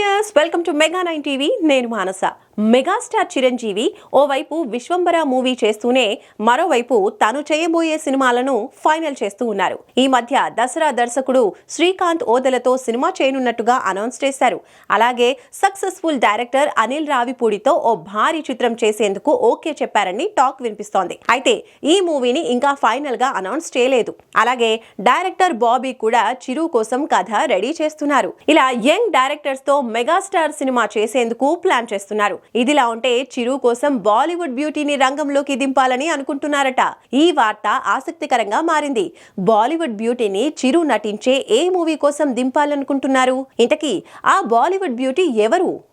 Viewers welcome to mega nine TV. నేను Manasa. Megastar Chiranjeevi ఓవైపు Vishwambhara movie చేస్తూనే మరోవైపు తాను చేయబోయే సినిమాలను ఫైనల్ చేస్తూ ఉన్నారు. ఈ మధ్య దసరా దర్శకుడు శ్రీకాంత్ ఓదలతో సినిమా చేయనున్నట్టుగా అనౌన్స్ చేశారు. అలాగే సక్సెస్ఫుల్ డైరెక్టర్ అనిల్ రావిపూడితో ఓ భారీ చిత్రం చేసేందుకు ఓకే చెప్పారని టాక్ వినిపిస్తోంది. అయితే ఈ మూవీని ఇంకా ఫైనల్గా అనౌన్స్ చేయలేదు. అలాగే డైరెక్టర్ బాబీ కూడా చిరు కోసం కథ రెడీ చేస్తున్నారు. ఇలా యంగ్ డైరెక్టర్స్తో మెగాస్టార్ సినిమా చేసేందుకు ప్లాన్ చేస్తున్నారు. ఇదిలా ఉంటే చిరు కోసం బాలీవుడ్ బ్యూటీని రంగంలోకి దింపాలని అనుకుంటున్నారట. ఈ వార్త ఆసక్తికరంగా మారింది. బాలీవుడ్ బ్యూటీని చిరు నటించే ఏ మూవీ కోసం దింపాలనుకుంటున్నారు? ఇంతకీ ఆ బాలీవుడ్ బ్యూటీ ఎవరు?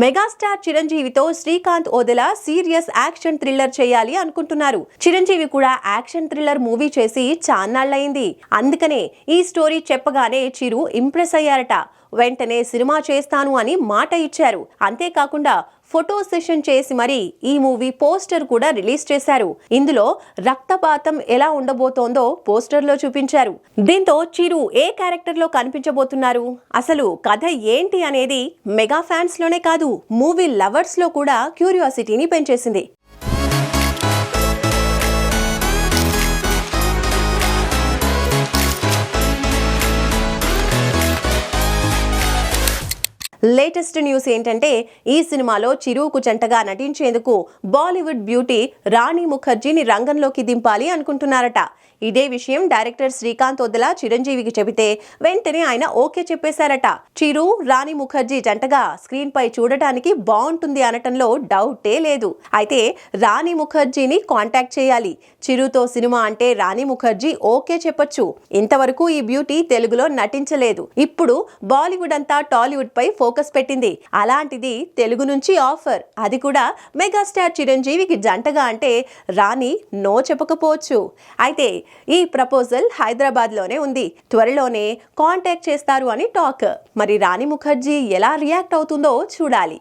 Megastar చిరంజీవితో Srikanth Odela serious action thriller చేయాలి అనుకుంటున్నారు. చిరంజీవి కూడా యాక్షన్ థ్రిల్లర్ మూవీ చేసి చాన్నాళ్ళయింది. అందుకనే ఈ స్టోరీ చెప్పగానే చిరు ఇంప్రెస్ అయ్యారట. వెంటనే సినిమా చేస్తాను అని మాట ఇచ్చారు. అంతేకాకుండా ఫోటో సెషన్ చేసి మరి ఈ మూవీ పోస్టర్ కూడా రిలీజ్ చేశారు. ఇందులో రక్తపాతం ఎలా ఉండబోతోందో పోస్టర్లో చూపించారు. దీంతో చిరు ఏ క్యారెక్టర్లో కనిపించబోతున్నారు? అసలు కథ ఏంటి అనేది మెగా ఫ్యాన్స్లోనే కాదు మూవీ లవర్స్లో కూడా క్యూరియాసిటీని పెంచేసింది. లేటెస్ట్ న్యూస్ ఏంటంటే ఈ సినిమాలో చిరుకు జంటగా నటించేందుకు బాలీవుడ్ బ్యూటీ రాణి ముఖర్జీని రంగంలోకి దింపాలి అనుకుంటున్నారట. ఇదే విషయం డైరెక్టర్ శ్రీకాంత్ వద్దల చిరంజీవికి చెబితే వెంటనే ఆయన ఓకే చెప్పేశారట. చిరు రాణి ముఖర్జీ జంటగా స్క్రీన్ పై చూడటానికి బాగుంటుంది అనటంలో డౌటే లేదు. అయితే రాణి ముఖర్జీని కాంటాక్ట్ చేయాలి. చిరుతో సినిమా అంటే రాణి ముఖర్జీ ఓకే చెప్పొచ్చు. ఇంతవరకు ఈ బ్యూటీ తెలుగులో నటించలేదు. ఇప్పుడు బాలీవుడ్ అంతా టాలీవుడ్ పై ఫోకస్ పెట్టింది. అలాంటిది తెలుగు నుంచి ఆఫర్. అది కూడా మెగాస్టార్ చిరంజీవికి జంటగా అంటే రాణి నో చెప్పకపోవచ్చు. అయితే ఈ ప్రపోజల్ హైదరాబాద్లోనే ఉంది. త్వరలోనే కాంటాక్ట్ చేస్తారు అని టాక్. మరి రాణి ముఖర్జీ ఎలా రియాక్ట్ అవుతుందో చూడాలి.